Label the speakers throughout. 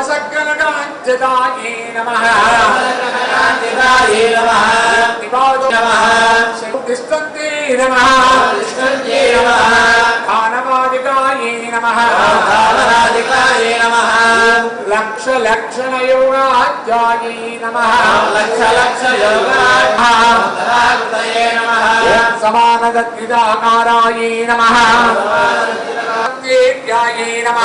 Speaker 1: ఉపసగ్గణకాంజదాయే నమ తిష్టంతే నమ దానవాదికాయే నమ లక్ష లక్షణ యోగాధ్యాయే నమ
Speaker 2: లక్ష లక్ష యోగాధ్యాయే నమ
Speaker 1: సమానదద్విదాకారాయే నమ నమ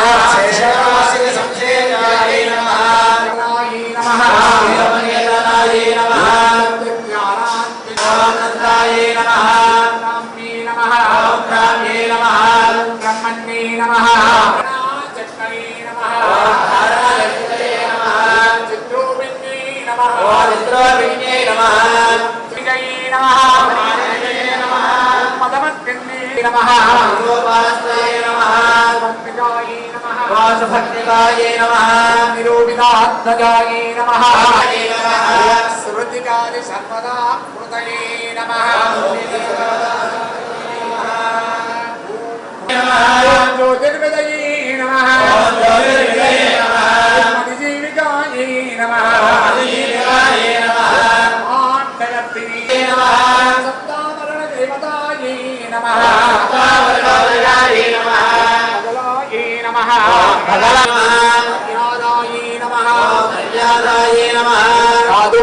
Speaker 1: वासभक्तिकाय नमः निरूपितात्मजाय नमः
Speaker 2: सुहृदिकादि
Speaker 1: सर्वदा कृतये नमः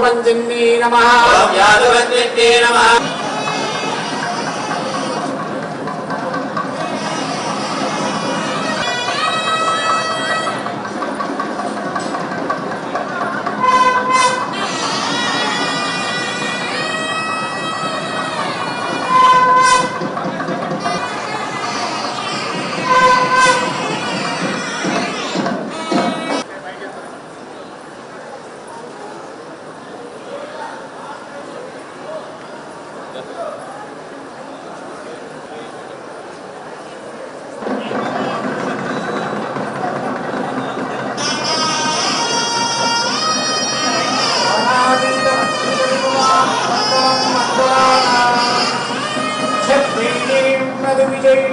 Speaker 1: వ్యాసుపంచన్యే
Speaker 2: నమ వ్యాసుపంచన్యే నమ
Speaker 1: Yeah.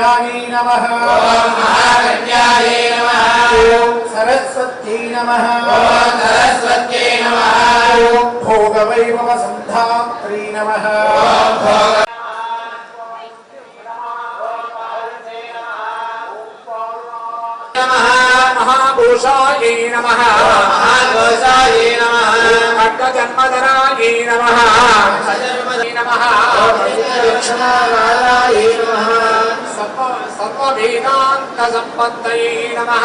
Speaker 1: महागण्यायै नमः ॐ महागण्यायै नमः ॐ सरस्वत्यै नमः ॐ सरस्वत्यै नमः ॐ भोगवैभवसन्धात्री नमः
Speaker 2: ॐ भोग
Speaker 1: महाघोषायै नमः महाघोषायै नमः भक्तजन्मधरायै सर्ववेदान्तसम्पत्तये नमः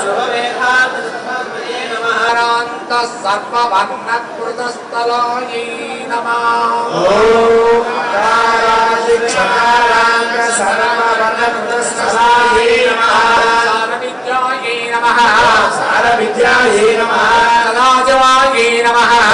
Speaker 1: सर्ववेदान्तसम्पत्तये सर्ववर्णकृतस्थलायै नमः
Speaker 2: ॐ
Speaker 3: सर्ववर्णकृतस्थलायै नमः
Speaker 1: सारविद्यायै नमः
Speaker 3: सारविद्यायै नमः
Speaker 1: सदाजवायै नमः